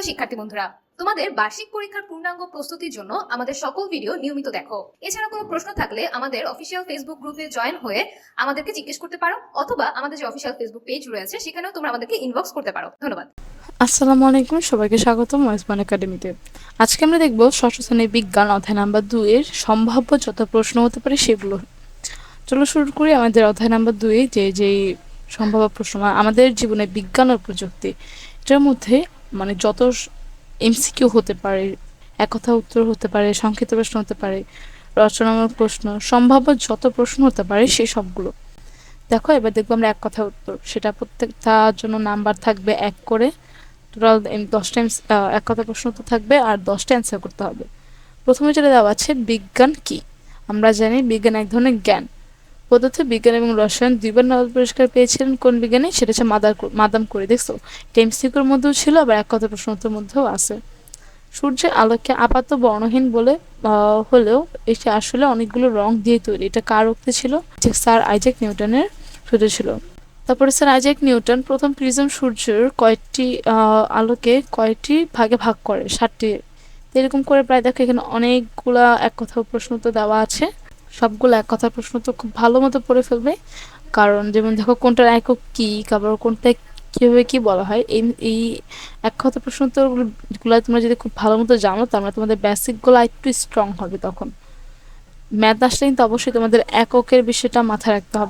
প্রিয় শিক্ষার্থী বন্ধুরা, তোমাদের বার্ষিক পরীক্ষার পূর্ণাঙ্গ প্রস্তুতির জন্য আমাদের সকল ভিডিও নিয়মিত দেখো। এছাড়া কোনো প্রশ্ন থাকলে আমাদের অফিসিয়াল ফেসবুক গ্রুপে জয়েন হয়ে আমাদেরকে জিজ্ঞেস করতে পারো, অথবা আমাদের যে অফিসিয়াল ফেসবুক পেজ রয়েছে, সেখানেও তোমরা আমাদেরকে ইনবক্স করতে পারো। ধন্যবাদ। আসসালামু আলাইকুম, সবাইকে স্বাগতম ওয়েসবান একাডেমিতে আজকে আমরা দেখব ষষ্ঠ শ্রেণির বিজ্ঞান অধ্যায় নাম্বার দুই এর সম্ভাব্য যত প্রশ্ন হতে পারে সেগুলো। চলো শুরু করি আমাদের অধ্যায় নাম্বার দুই যে যেই সম্ভাব্য প্রশ্ন, আমাদের জীবনে বিজ্ঞান ও প্রযুক্তি। এটার মধ্যে মানে যত এমসিকিউ হতে পারে এক কথা উত্তর হতে পারে, সংক্ষিপ্ত প্রশ্ন হতে পারে, রচনামূলক প্রশ্ন, সম্ভাব্য যত প্রশ্ন হতে পারে সেই সবগুলো। দেখো, এবার দেখব আমরা এক কথা উত্তর। সেটা প্রত্যেকটার জন্য নাম্বার থাকবে এক করে। টোটাল দশটা এক কথা প্রশ্ন তো থাকবে আর দশটা অ্যান্সার করতে হবে। প্রথমে যেটা দেওয়া আছে, বিজ্ঞান কি? আমরা জানি বিজ্ঞান এক ধরনের জ্ঞান। পদার্থ বিজ্ঞান এবং রসায়ন দুইবার নোবেল পুরস্কার পেয়েছিলেন। কোন বিজ্ঞানী? সেটা হচ্ছে মাদার মাদাম করে। দেখছ? টেমসিকুর মধ্যেও ছিল, আবার এক কথা প্রশ্নোত্তর মধ্যেও আছে। সূর্যের আলোকে আপাত বর্ণহীন বলে হলেও এটি আসলে অনেকগুলো রং দিয়ে তৈরি। এটা কার উক্তি ছিল? যে স্যার আইজাক নিউটনের সূর্য ছিল। তারপরে স্যার আইজাক নিউটন প্রথম প্রিজম সূর্যের কয়েকটি আলোকে কয়েকটি ভাগে ভাগ করে, ষাটটি। এরকম করে প্রায় দেখো এখানে অনেকগুলা এক কথা প্রশ্ন তো দেওয়া আছে। সবগুলো এক কথার প্রশ্ন তো খুব ভালো মতো পড়ে ফেলবে। কারণ যেমন দেখো কোনটার একক কি কারোর কোনটা কীভাবে কী বলা হয়, এই এই এক কথা প্রশ্ন তো গুলো তোমরা যদি খুব ভালো মতো জানো, তার মানে তোমাদের বেসিকগুলো একটু স্ট্রং হবে তখন। ম্যাথ আসলে কিন্তু অবশ্যই তোমাদের এককের বিষয়টা মাথায় রাখতে হবে।